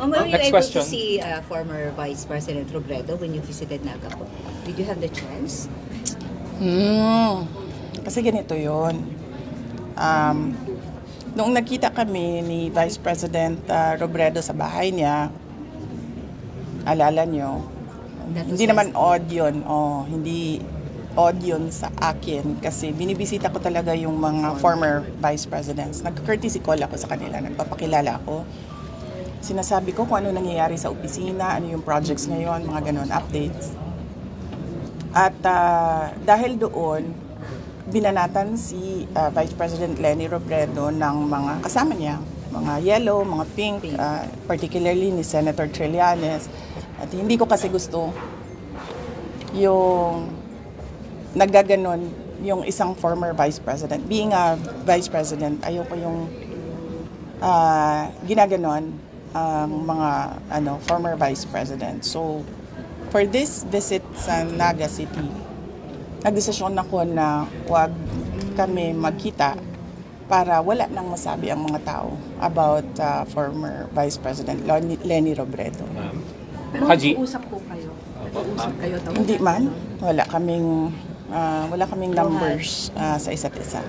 Ma'am, were you Next able question. to see uh, former Vice President Robredo when you visited Naga po? Did you have the chance? Hmm. Kasi ganito yon. Um, noong nagkita kami ni Vice President uh, Robredo sa bahay niya, alala nyo, That was hindi last- naman odd yun. Oh, hindi odd yun sa akin kasi binibisita ko talaga yung mga former vice presidents. Nag-courtesy call ako sa kanila, nagpapakilala ako. Sinasabi ko kung ano nangyayari sa opisina, ano yung projects ngayon, mga ganon, updates. At ah, dahil doon, binanatan si ah, Vice President Lenny Robredo ng mga kasama niya, mga yellow, mga pink, ah, particularly ni Senator Trillanes. At hindi ko kasi gusto yung naggaganon yung isang former vice president. Being a vice president, ayoko yung ah, ginaganon ang mga ano former vice president. So, for this visit sa Naga City, nagdesisyon ako na wag kami magkita para wala nang masabi ang mga tao about ah, former Vice President Lenny, Lenny Robredo. Ma'am. Pero Haji. nag-uusap po kayo. Nag-uusap kayo. tawag Hindi man, wala kaming ah, wala kaming numbers ah, sa isa't isa.